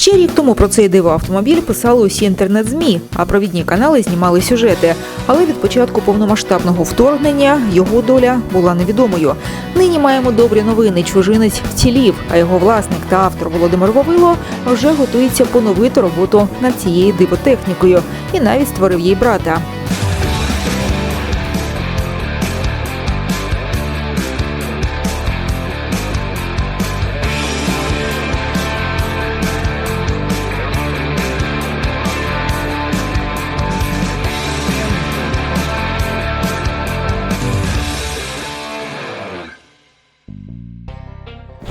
Ще рік тому про цей дивоавтомобіль писали усі інтернет-змі, а провідні канали знімали сюжети. Але від початку повномасштабного вторгнення його доля була невідомою. Нині маємо добрі новини. Чужинець вцілів, а його власник та автор Володимир Вавило вже готується поновити роботу над цією дивотехнікою і навіть створив їй брата.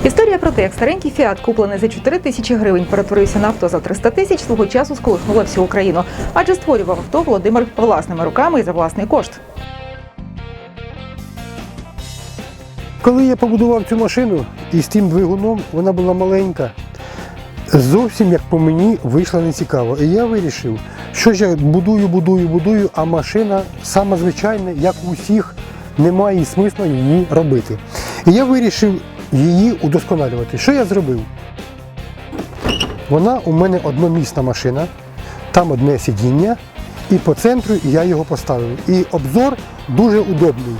Історія про те, як старенький фіат, куплений за 4 тисячі гривень, перетворився на авто за 300 тисяч, свого часу сколихнула всю Україну. Адже створював авто Володимир власними руками і за власний кошт. Коли я побудував цю машину і з тим двигуном, вона була маленька. Зовсім як по мені вийшла нецікаво. І я вирішив, що ж я будую, будую, будую, а машина сама звичайна, як у всіх, немає смисла її робити. І я вирішив її удосконалювати. Що я зробив? Вона у мене одномісна машина, там одне сидіння, і по центру я його поставив. І обзор дуже удобний.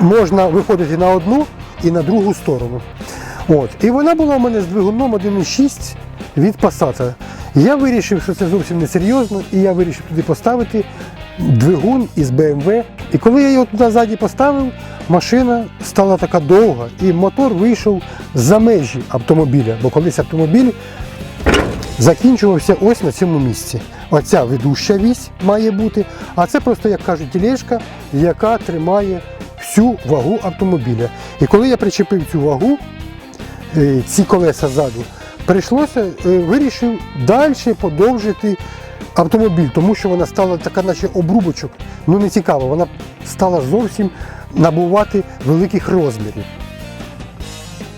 Можна виходити на одну і на другу сторону. От. І вона була у мене з двигуном 1,6 від Passat. Я вирішив, що це зовсім не серйозно, і я вирішив туди поставити двигун із BMW. І коли я його туди ззаді поставив, машина стала така довга, і мотор вийшов за межі автомобіля. Бо колись автомобіль закінчувався ось на цьому місці. Оця ведуща вісь має бути, а це просто, як кажуть, тілешка, яка тримає всю вагу автомобіля. І коли я причепив цю вагу, е, ці колеса ззаду, прийшлося, е, вирішив далі подовжити автомобіль, тому що вона стала така, наче обрубочок. Ну не цікаво, вона стала зовсім набувати великих розмірів.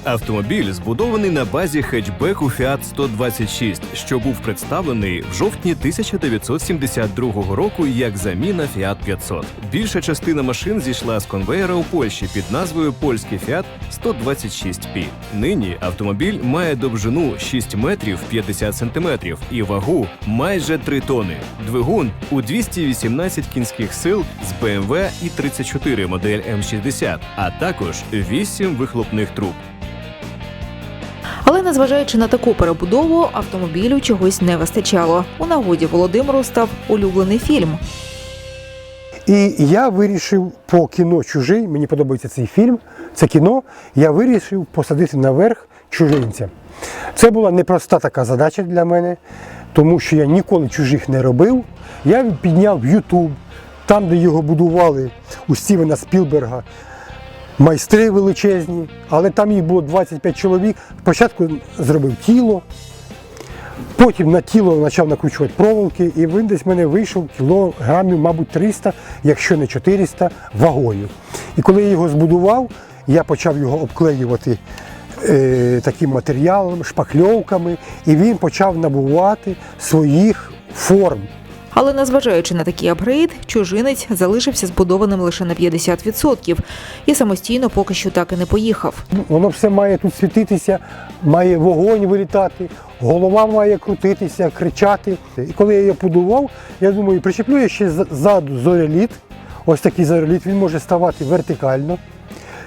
Автомобіль збудований на базі хетчбеку Fiat 126, що був представлений в жовтні 1972 року як заміна Fiat 500. Більша частина машин зійшла з конвеєра у Польщі під назвою Польський Fiat 126P. Нині автомобіль має довжину 6 метрів 50 сантиметрів і вагу майже 3 тони. Двигун у 218 кінських сил з BMW і 34 модель М60, а також 8 вихлопних труб. Незважаючи на таку перебудову, автомобілю чогось не вистачало. У нагоді Володимиру став улюблений фільм. І я вирішив по кіно чужий, мені подобається цей фільм, це кіно, я вирішив посадити наверх чужинця. Це була непроста така задача для мене, тому що я ніколи чужих не робив. Я підняв YouTube, там, де його будували у Стівена Спілберга, майстри величезні, але там їх було 25 чоловік. Спочатку зробив тіло, Потім на тіло почав накручувати проволоки, і він десь в мене вийшов кілограмів, мабуть, 300, якщо не 400, вагою. І коли я його збудував, я почав його обклеювати е, таким матеріалом, шпакльовками, і він почав набувати своїх форм. Але незважаючи на такий апгрейд, чужинець залишився збудованим лише на 50% і самостійно поки що так і не поїхав. Ну, Воно все має тут світитися, має вогонь вилітати, голова має крутитися, кричати. І коли я його будував, я думаю, причеплю я ще ззаду зореліт. Ось такий зореліт, він може ставати вертикально.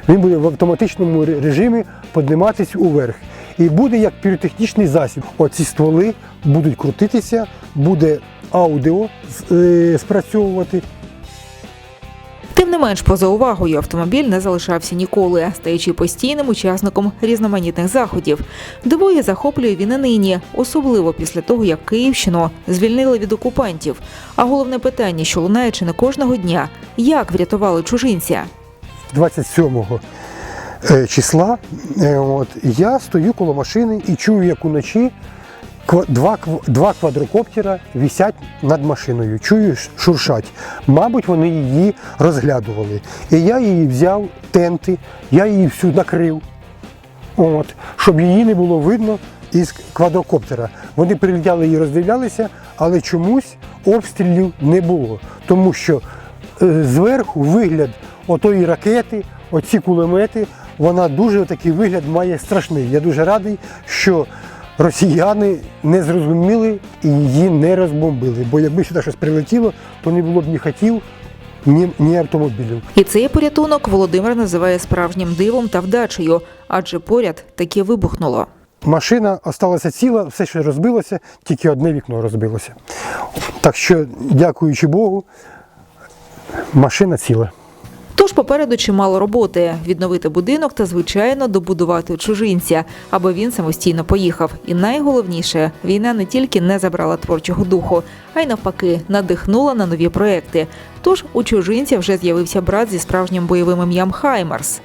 Він буде в автоматичному режимі підніматися уверх. І буде як піротехнічний засіб. Оці стволи будуть крутитися, буде аудіо е, спрацьовувати. Тим не менш, поза увагою автомобіль не залишався ніколи, стаючи постійним учасником різноманітних заходів. Дивує захоплює він і нині, особливо після того, як Київщину звільнили від окупантів. А головне питання, що лунає чи не кожного дня, як врятували чужинця. 27 е, числа е, от, я стою коло машини і чую, як уночі два, два квадрокоптера висять над машиною. Чую, шуршать. Мабуть, вони її розглядували. І я її взяв, тенти, я її всю накрив, от, щоб її не було видно із квадрокоптера. Вони прилітали і роздивлялися, але чомусь обстрілів не було. Тому що е, зверху вигляд отої ракети, оці кулемети, вона дуже такий вигляд має страшний. Я дуже радий, що росіяни не зрозуміли і її не розбомбили. Бо якби сюди щось прилетіло, то не було б ні хатів, ні, ні автомобілів. І цей порятунок Володимир називає справжнім дивом та вдачею, адже поряд таки вибухнуло. Машина осталася ціла, все, що розбилося, тільки одне вікно розбилося. Так що, дякуючи Богу, машина ціла. Тож попереду чимало роботи відновити будинок та, звичайно, добудувати чужинця, аби він самостійно поїхав. І найголовніше, війна не тільки не забрала творчого духу, а й навпаки надихнула на нові проекти. Тож у чужинця вже з'явився брат зі справжнім бойовим ім'ям Хаймарс.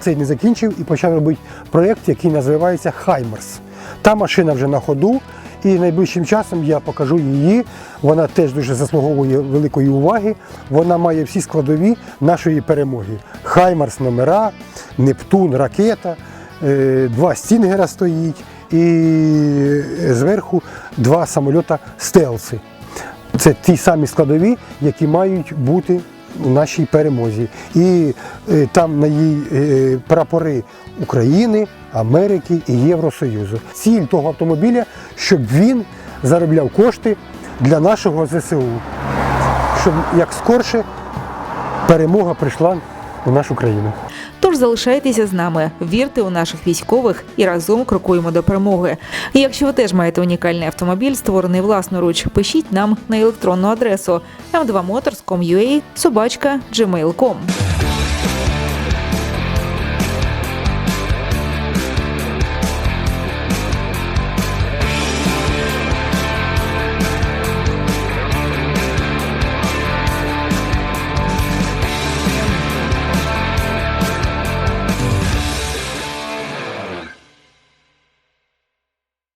Цей не закінчив і почав робити проєкт, який називається Хаймерс. Та машина вже на ходу, і найближчим часом я покажу її. Вона теж дуже заслуговує великої уваги. Вона має всі складові нашої перемоги. Хаймерс номера, Нептун, ракета, е, два стінгера стоїть і зверху два самольота стелси. Це ті самі складові, які мають бути нашій перемозі. І е, там на її е, прапори України, Америки і Євросоюзу. Ціль того автомобіля, щоб він заробляв кошти для нашого ЗСУ, щоб як скорше перемога прийшла у нашу країну. Залишайтеся з нами, вірте у наших військових і разом крокуємо до перемоги. І якщо ви теж маєте унікальний автомобіль, створений власноруч, пишіть нам на електронну адресу m2motors.com.ua собачка gmail.com.